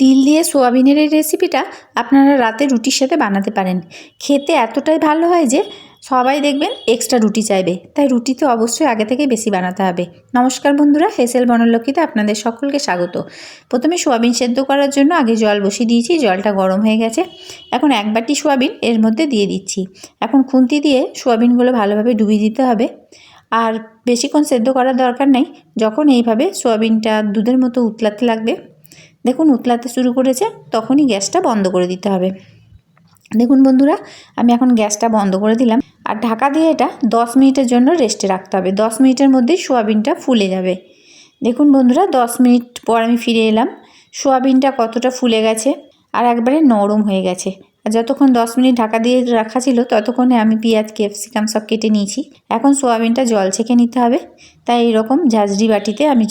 তিল দিয়ে সোয়াবিনের এই রেসিপিটা আপনারা রাতে রুটির সাথে বানাতে পারেন। খেতে এতটাই ভালো হয় যে সবাই দেখবেন এক্সট্রা রুটি চাইবে। তাই রুটি তো অবশ্যই আগে থেকে বেশি বানাতে হবে। নমস্কার বন্ধুরা হেসেল বনলক্ষ্মীতে আপনাদের সকলকে স্বাগত। প্রথমে সোয়াবিন সেদ্ধ করার জন্য আগে জল বসিয়ে দিয়েছি, জলটা গরম হয়ে গেছে। এখন এক বাটি সোয়াবিন এর মধ্যে দিয়ে দিচ্ছি। এখন খুন্তি দিয়ে সোয়াবিনগুলো ভালোভাবে ডুবিয়ে দিতে হবে। আর বেশিক্ষণ সেদ্ধ করার দরকার নেই। যখন এইভাবে সোয়াবিনটা দুধের মতো উতলাতে লাগবে দেখুন উতলাতে শুরু করেছে, তখনই গ্যাসটা বন্ধ করে দিতে হবে। দেখুন বন্ধুরা, আমি এখন গ্যাসটা বন্ধ করে দিলাম। আর ঢাকা দিয়ে এটা দশ মিনিটের জন্য রেস্টে রাখতে হবে। দশ মিনিটের মধ্যেই সোয়াবিনটা ফুলে যাবে। দেখুন বন্ধুরা, দশ মিনিট পর আমি ফিরে এলাম। সোয়াবিনটা কতটা ফুলে গেছে, আর একবারে নরম হয়ে গেছে। যতক্ষণ দশ মিনিট ঢাকা দিয়ে রাখা ছিল, ততক্ষণে আমি পেঁয়াজ ক্যাপসিকাম সব কেটে নিয়েছি। এখন সোয়াবিনটা জল ছেঁকে নিতে হবে। তাই এরকম ঝাঁঝরি বাটিতে আমি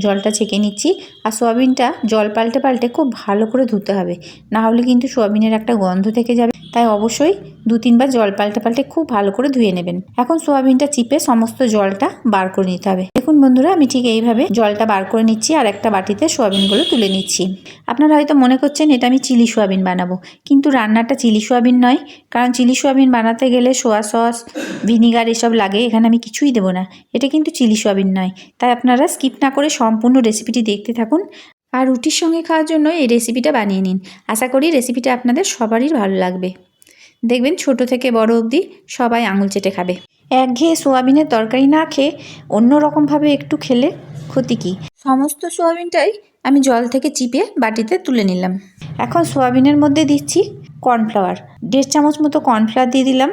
জলটা ছেঁকে নিচ্ছি। আর সোয়াবিনটা জল পাল্টে পাল্টে খুব ভালো করে ধুতে হবে। না হলে কিন্তু সোয়াবিনের একটা গন্ধ থেকে যাবে। তাই অবশ্যই দু তিনবার জল পাল্টে পাল্টে খুব ভালো করে ধুয়ে নেবেন। এখন সোয়াবিনটা চিপে সমস্ত জলটা বার করে নিতে হবে। দেখুন বন্ধুরা, আমি ঠিক এইভাবে জলটা বার করে নিচ্ছি আর একটা বাটিতে সোয়াবিনগুলো তুলে নিচ্ছি। আপনারা হয়তো মনে করছেন, এটা আমি চিলি সোয়াবিন বানাবো। কিন্তু রান্নাটা চিলি সোয়াবিন নয়, কারণ চিলি সোয়াবিন বানাতে গেলে সোয়া সস, ভিনিগার এসব লাগে, এখানে আমি কিছুই দেবো না। এটা কিন্তু চিলি সোয়াবিন নয়। তাই আপনারা স্কিপ না করে সম্পূর্ণ রেসিপিটি দেখতে থাকুন। আর রুটির সঙ্গে খাওয়ার জন্য এই রেসিপিটা বানিয়ে নিন। আশা করি রেসিপিটা আপনাদের সবারই ভালো লাগবে। দেখবেন ছোট থেকে বড় অবধি সবাই আঙুল চেটে খাবে। একঘেয়ে সোয়াবিনের তরকারি না খেয়ে অন্য রকমভাবে একটু খেলে ক্ষতি কী? সমস্ত সোয়াবিনটাই আমি জল থেকে চিপে বাটিতে তুলে নিলাম। এখন সোয়াবিনের মধ্যে দিচ্ছি কর্নফ্লাওয়ার। দেড় চামচ মতো কর্নফ্লাওয়ার দিয়ে দিলাম।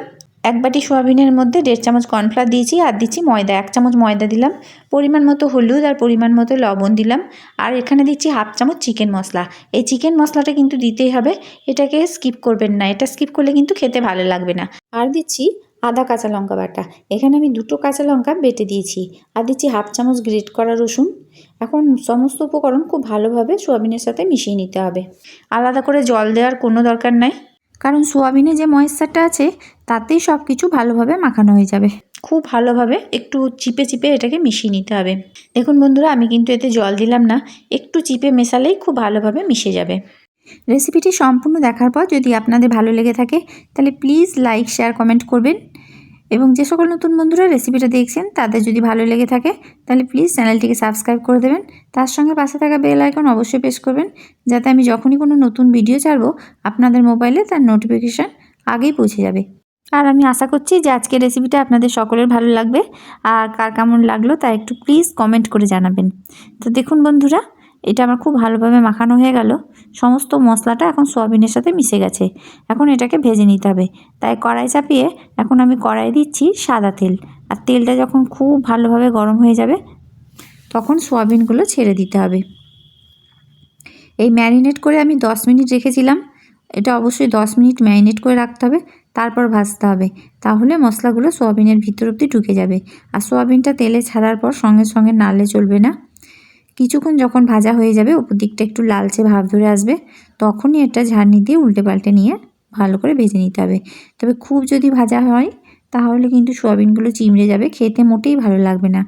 এক বাটি সোয়াবিনের মধ্যে দেড় চামচ কর্নফ্লাওয়ার দিয়েছি, আর দিচ্ছি ময়দা। এক চামচ ময়দা দিলাম, পরিমাণ মতো হলুদ আর পরিমাণ মতো লবণ দিলাম, আর এখানে দিচ্ছি হাফ চামচ চিকেন মশলা। এই চিকেন মশলাটা কিন্তু দিতেই হবে, এটাকে স্কিপ করবেন না, এটা স্কিপ করলে কিন্তু খেতে ভালো লাগবে না। আর দিচ্ছি আদা কাঁচা লঙ্কা বাটা, এখানে আমি দুটো কাঁচা লঙ্কা বেটে দিয়েছি, আর দিচ্ছি হাফ চামচ গ্রেট করা রসুন। এখন সমস্ত উপকরণ খুব ভালোভাবে সোয়াবিনের সাথে মিশিয়ে নিতে হবে। আলাদা করে জল দেওয়ার কোনো দরকার নাই। কারণ সোয়াবিনে যে ময়েশ্চারটা আছে তাতেই সব কিছু ভালোভাবে মাখানো হয়ে যাবে। খুব ভালোভাবে একটু চিপে চিপে এটাকে মিশিয়ে নিতে হবে। দেখুন বন্ধুরা আমি কিন্তু এতে জল দিলাম না একটু চিপে মেশালেই খুব ভালোভাবে মিশে যাবে। রেসিপিটি সম্পূর্ণ দেখার পর যদি আপনাদের ভালো লেগে থাকে তাহলে প্লিজ লাইক শেয়ার কমেন্ট করবেন। এবং যে সকল নতুন বন্ধুরা রেসিপিটা দেখছেন, তাদের যদি ভালো লেগে থাকে, তাহলে প্লিজ চ্যানেলটিকে সাবস্ক্রাইব করে দেবেন। তার সঙ্গে পাশে থাকা বেল আইকন অবশ্যই প্রেস করবেন, যাতে আমি যখনই কোনো নতুন ভিডিও ছাড়বো, আপনাদের মোবাইলে তার নোটিফিকেশান আগেই পৌঁছে যাবে। আর আমি আশা করছি যে আজকের রেসিপিটা আপনাদের সকলের ভালো লাগবে। আর কার কেমন লাগল তা একটু প্লিজ কমেন্ট করে জানাবেন। তো দেখুন বন্ধুরা এটা আমার খুব ভালোভাবে মাখানো হয়ে গেল। সমস্ত মশলাটা এখন সোয়াবিনের সাথে মিশে গেছে। এখন এটাকে ভেজে নিতে হবে। তাই কড়াই চাপিয়ে এখন আমি কড়াই দিচ্ছি সাদা তেল। আর তেলটা যখন খুব ভালোভাবে গরম হয়ে যাবে, তখন সোয়াবিনগুলো ছেড়ে দিতে হবে। এই ম্যারিনেট করে আমি দশ মিনিট রেখেছিলাম। এটা অবশ্যই দশ মিনিট ম্যারিনেট করে রাখতে হবে। তারপর ভাজতে হবে। তাহলে মশলাগুলো সোয়াবিনের ভিতর অব্দি ঢুকে যাবে। আর সোয়াবিনটা তেলে ছাড়ার পর সঙ্গে সঙ্গে নাড়লে চলবে না। কিছুক্ষণ যখন ভাজা হয়ে যাবে উপর দিকটা একটু লালচে ভাব ধরে আসবে, তখনই এটা ঝাড়নি দিয়ে উল্টে পাল্টে নিয়ে ভালো করে ভেজে নিতে হবে। তবে খুব যদি ভাজা হয়, তাহলে কিন্তু সোয়াবিনগুলো চিমড়ে যাবে, খেতে মোটেই ভালো লাগবে না।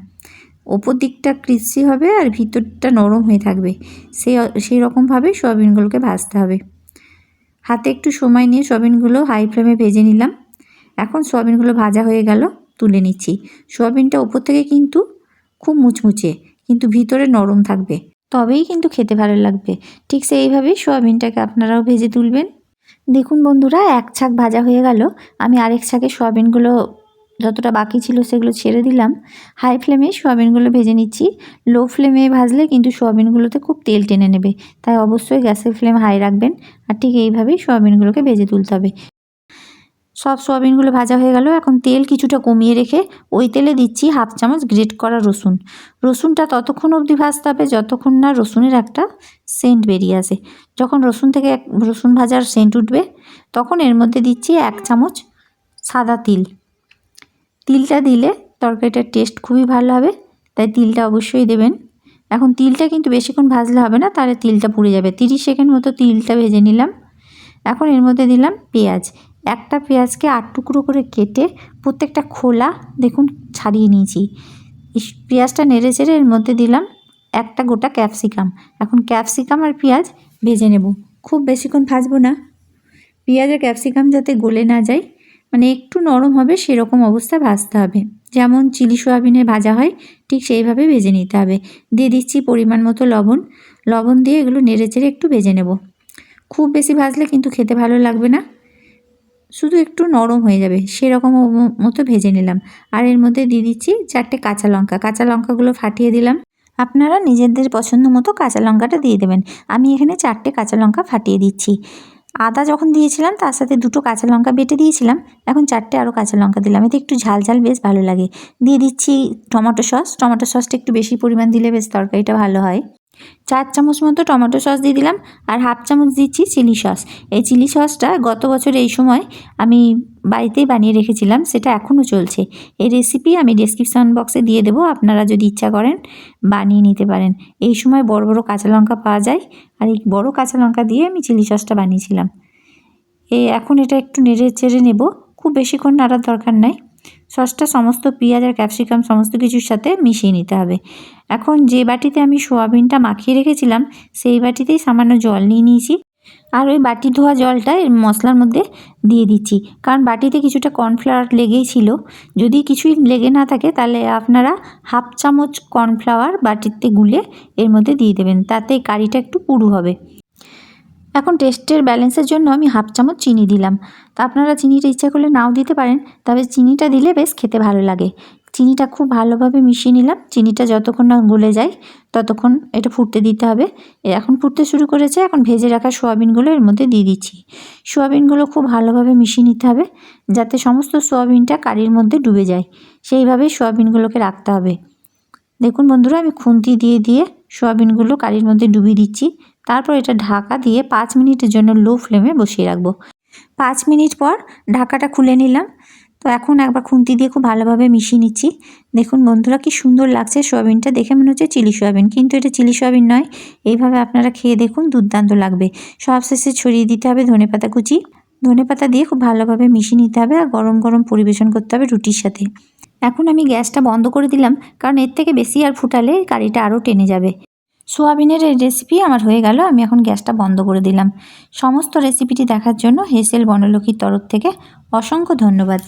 ওপর দিকটা ক্রিসি হবে আর ভিতরটা নরম হয়ে থাকবে। সেই সেই রকমভাবে সোয়াবিনগুলোকে ভাজতে হবে। হাতে একটু সময় নিয়ে সোয়াবিনগুলো হাই ফ্লেমে ভেজে নিলাম। এখন সোয়াবিনগুলো ভাজা হয়ে গেল, তুলে নিচ্ছি। সোয়াবিনটা ওপর থেকে কিন্তু খুব মুচমুচে। কিন্তু ভিতরে নরম থাকবে। তবেই কিন্তু খেতে ভালো লাগবে। ঠিক সেইভাবেই সোয়াবিনটাকে আপনারাও ভেজে তুলবেন। দেখুন বন্ধুরা, এক ছাক ভাজা হয়ে গেল। আমি আরেক ছাকে সোয়াবিনগুলো যতটা বাকি ছিল সেগুলো ছেড়ে দিলাম। হাই ফ্লেমে সোয়াবিনগুলো ভেজে নিচ্ছি। লো ফ্লেমে ভাজলে কিন্তু সোয়াবিনগুলোতে খুব তেল টেনে নেবে। তাই অবশ্যই গ্যাসের ফ্লেম হাই রাখবেন। আর ঠিক এইভাবেই সোয়াবিনগুলোকে ভেজে তুলতে হবে। সব সোয়াবিনগুলো ভাজা হয়ে গেল। এখন তেল কিছুটা কমিয়ে রেখে ওই তেলে দিচ্ছি হাফ চামচ গ্রেট করা রসুন। রসুনটা ততক্ষণ অবধি ভাজতে হবে, যতক্ষণ না রসুনের একটা সেন্ট বেরিয়ে আসে। যখন রসুন থেকে এক, রসুন ভাজার সেন্ট উঠবে, তখন এর মধ্যে দিচ্ছি এক চামচ সাদা তিল। তিলটা দিলে তরকারিটার টেস্ট খুবই ভালো হবে, তাই তিলটা অবশ্যই দেবেন। এখন তিলটা কিন্তু বেশিক্ষণ ভাজলে হবে না, তাহলে তিলটা পুড়ে যাবে। তিরিশ সেকেন্ড মতো তিলটা ভেজে নিলাম। এখন এর মধ্যে দিলাম পেঁয়াজ। একটা পেঁয়াজকে আট টুকরো করে কেটে প্রত্যেকটা খোলা, দেখুন, ছাড়িয়ে নিয়েছি। পেঁয়াজটা নেড়ে চেড়ে এর মধ্যে দিলাম একটা গোটা ক্যাপসিকাম। এখন ক্যাপসিকাম আর পেঁয়াজ ভেজে নেব। খুব বেশিক্ষণ ভাজবো না। পেঁয়াজ আর ক্যাপসিকাম যাতে গলে না যায় মানে একটু নরম হবে সেরকম অবস্থায় ভাজতে হবে। যেমন চিলি সোয়াবিনের ভাজা হয়, ঠিক সেইভাবে ভেজে নিতে হবে। দিয়ে দিচ্ছি পরিমাণ মতো লবণ। লবণ দিয়ে এগুলো নেড়ে চেড়ে একটু ভেজে নেব। খুব বেশি ভাজলে কিন্তু খেতে ভালো লাগবে না। শুধু একটু নরম হয়ে যাবে, সেরকম মতো ভেজে নিলাম। আর এর মধ্যে দিয়ে দিচ্ছি চারটে কাঁচা লঙ্কা। কাঁচা লঙ্কাগুলো ফাটিয়ে দিলাম। আপনারা নিজেদের পছন্দ মতো কাঁচা লঙ্কাটা দিয়ে দেবেন। আমি এখানে চারটে কাঁচা লঙ্কা ফাটিয়ে দিচ্ছি। আদা যখন দিয়েছিলাম, তার সাথে দুটো কাঁচা লঙ্কা বেটে দিয়েছিলাম। এখন চারটে আরও কাঁচা লঙ্কা দিলাম। এতে একটু ঝাল ঝাল বেশ ভালো লাগে। দিয়ে দিচ্ছি টমেটো সস। টমেটো সসটা একটু বেশি পরিমাণ দিলে বেশ তরকারিটা ভালো হয়। চার চামচ মতো টমেটো সস দিয়ে দিলাম আর হাফ চামচ দিচ্ছি চিলি সস। এই চিলি সসটা গত বছর এই সময় আমি বাড়িতেই বানিয়ে রেখেছিলাম, সেটা এখনও চলছে। এই রেসিপি আমি ডেসক্রিপশন বক্সে দিয়ে দেবো, আপনারা যদি ইচ্ছা করেন বানিয়ে নিতে পারেন। এই সময় বড় বড় কাঁচা লঙ্কা পাওয়া যায় আর এই বড় কাঁচা লঙ্কা দিয়ে আমি চিলি সসটা বানিয়েছিলাম। এ এখন এটা একটু নেড়ে চেড়ে নেব, খুব বেশিক্ষণ নাড়ার দরকার নাই। সসটা সমস্ত পেঁয়াজ আর ক্যাপসিকাম সমস্ত কিছুর সাথে মিশিয়ে নিতে হবে। এখন যে বাটিতে আমি সোয়াবিনটা মাখিয়ে রেখেছিলাম, সেই বাটিতেই সামান্য জল নিয়ে নিয়েছি। আর ওই বাটি ধোয়া জলটা মশলার মধ্যে দিয়ে দিচ্ছি। কারণ বাটিতে কিছুটা কর্নফ্লাওয়ার লেগেই ছিল। যদি কিছুই লেগে না থাকে, তাহলে আপনারা হাফ চামচ কর্নফ্লাওয়ার বাটিতে গুলে এর মধ্যে দিয়ে দেবেন। তাতে কারিটা একটু পুরু হবে। এখন টেস্টের ব্যালেন্সের জন্য আমি হাফ চামচ চিনি দিলাম। তা আপনারা চিনিটা ইচ্ছা করলে নাও দিতে পারেন, তবে চিনিটা দিলে বেশ খেতে ভালো লাগে। চিনিটা খুব ভালোভাবে মিশিয়ে নিলাম। চিনিটা যতক্ষণ না গলে যায়, ততক্ষণ এটা ফুটতে দিতে হবে। এখন ফুটতে শুরু করেছে, এখন ভেজে রাখা সোয়াবিনগুলো এর মধ্যে দিয়ে দিচ্ছি। সোয়াবিনগুলো খুব ভালোভাবে মিশিয়ে নিতে হবে, যাতে সমস্ত সোয়াবিনটা কারির মধ্যে ডুবে যায়। সেইভাবেই সোয়াবিনগুলোকে রাখতে হবে। দেখুন বন্ধুরা, আমি খুন্তি দিয়ে দিয়ে সোয়াবিনগুলো কারির মধ্যে ডুবিয়ে দিচ্ছি। তারপর এটা ঢাকা দিয়ে পাঁচ মিনিটের জন্য লো ফ্লেমে বসিয়ে রাখব। পাঁচ মিনিট পর ঢাকাটা খুলে নিলাম। তো এখন একবার খুন্তি দিয়ে খুব ভালোভাবে মিশিয়ে নিচ্ছি। দেখুন বন্ধুরা কি সুন্দর লাগছে সোয়াবিনটা। দেখে মনে হচ্ছে চিলি সোয়াবিন, কিন্তু এটা চিলি সোয়াবিন নয়। এইভাবে আপনারা খেয়ে দেখুন, দুর্দান্ত লাগবে। সব শেষে ছড়িয়ে দিতে হবে ধনেপাতা কুচি। ধনেপাতা দিয়ে খুব ভালোভাবে মিশিয়ে নিতে হবে আর গরম গরম পরিবেশন করতে হবে রুটির সাথে। এখন আমি গ্যাসটা বন্ধ করে দিলাম, কারণ এর থেকে বেশি আর ফুটালে কারিটা আরও টেনে যাবে। সোয়াবিনের এই রেসিপি আমার হয়ে গেল, আমি এখন গ্যাসটা বন্ধ করে দিলাম। সমস্ত রেসিপিটি দেখার জন্য হেসেল বনলক্ষীর তরফ থেকে অসংখ্য ধন্যবাদ।